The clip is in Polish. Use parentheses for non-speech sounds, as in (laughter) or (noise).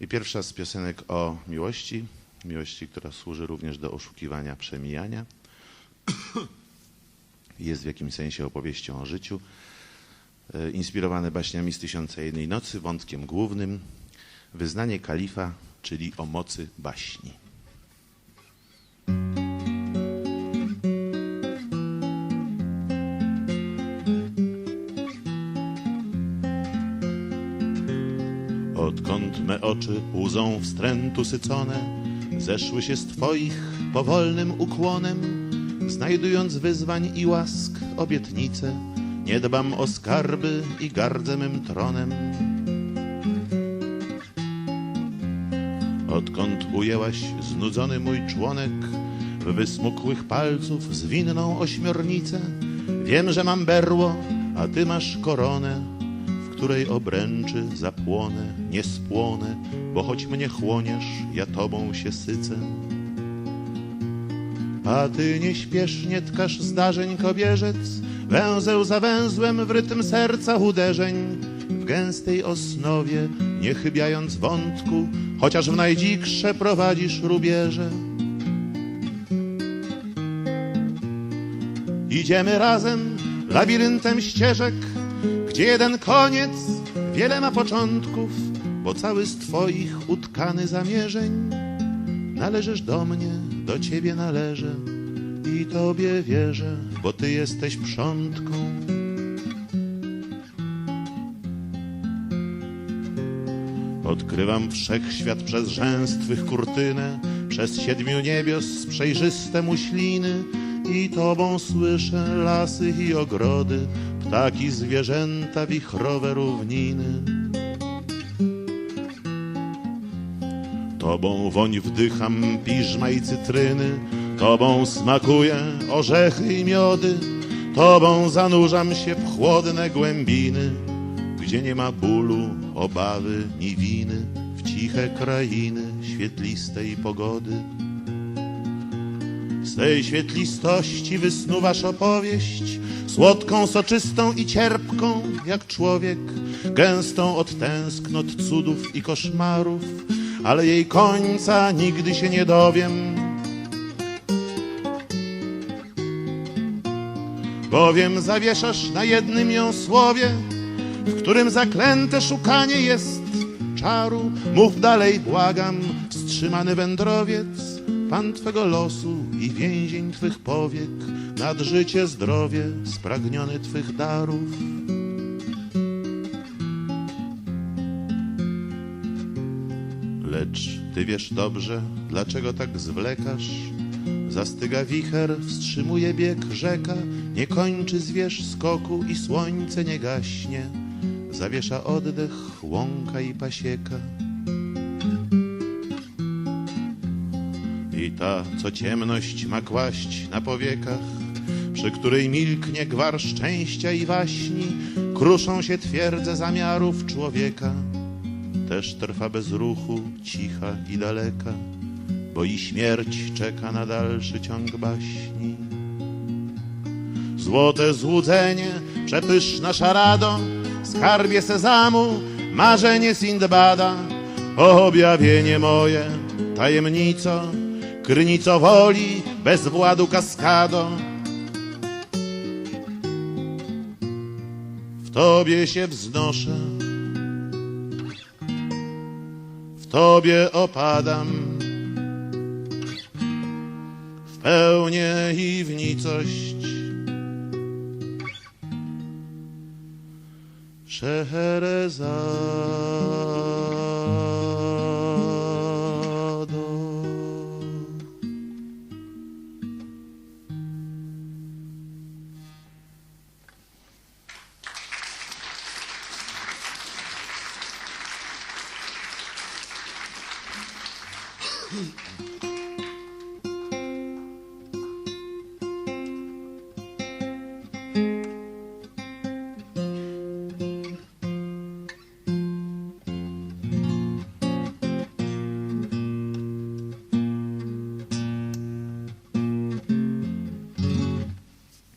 I pierwsza z piosenek o miłości, miłości, która służy również do oszukiwania przemijania. (coughs) Jest w jakimś sensie opowieścią o życiu. E, Inspirowane baśniami z Tysiąca Jednej Nocy, wątkiem głównym wyznanie kalifa, czyli o mocy baśni. Odkąd me oczy łzą wstrętu sycone Zeszły się z Twoich powolnym ukłonem. Znajdując wyzwań i łask obietnice Nie dbam o skarby i gardzę mym tronem. Odkąd ujęłaś znudzony mój członek W wysmukłych palców zwinną ośmiornicę Wiem, że mam berło, a ty masz koronę której obręczy zapłonę, nie spłonę Bo choć mnie chłoniesz, ja tobą się sycę a ty nieśpiesznie tkasz zdarzeń kobierzec, węzeł za węzłem w rytm serca uderzeń. W gęstej osnowie, nie chybiając wątku, chociaż w najdziksze prowadzisz rubieże. Idziemy razem labiryntem ścieżek, gdzie jeden koniec wiele ma początków, bo cały z twoich utkany zamierzeń Należysz do mnie, do ciebie należę i tobie wierzę, bo ty jesteś przątką. Odkrywam wszechświat przez rzęs twych kurtynę, przez siedmiu niebios przejrzyste muśliny i tobą słyszę lasy i ogrody, ptaki, zwierzęta, wichrowe równiny. Tobą woń wdycham piżma i cytryny, Tobą smakuję orzechy i miody, Tobą zanurzam się w chłodne głębiny, Gdzie nie ma bólu, obawy ni winy, W ciche krainy świetlistej pogody. Z tej świetlistości wysnuwasz opowieść, Słodką, soczystą i cierpką jak człowiek, Gęstą od tęsknot, cudów i koszmarów, ale jej końca nigdy się nie dowiem. Bowiem zawieszasz na jednym ją słowie, w którym zaklęte szukanie jest czaru. Mów dalej, błagam, wstrzymany wędrowiec, pan twego losu i więzień twych powiek, nad życie zdrowie, spragniony twych darów. Lecz ty wiesz dobrze, dlaczego tak zwlekasz. Zastyga wicher, wstrzymuje bieg rzeka, nie kończy zwierz skoku i słońce nie gaśnie. Zawiesza oddech łąka i pasieka. I ta, co ciemność ma kłaść na powiekach, przy której milknie gwar szczęścia i waśni, kruszą się twierdze zamiarów człowieka też trwa bez ruchu, cicha i daleka, bo i śmierć czeka na dalszy ciąg baśni. Złote złudzenie, przepyszna szarado, skarbie sezamu, marzenie Sindbada, objawienie moje, tajemnico, krynico woli, bez władu kaskado. W Tobie się wznoszę, w Tobie opadam w pełnię i w nicość. Scheherazado. Mm-hmm. (laughs)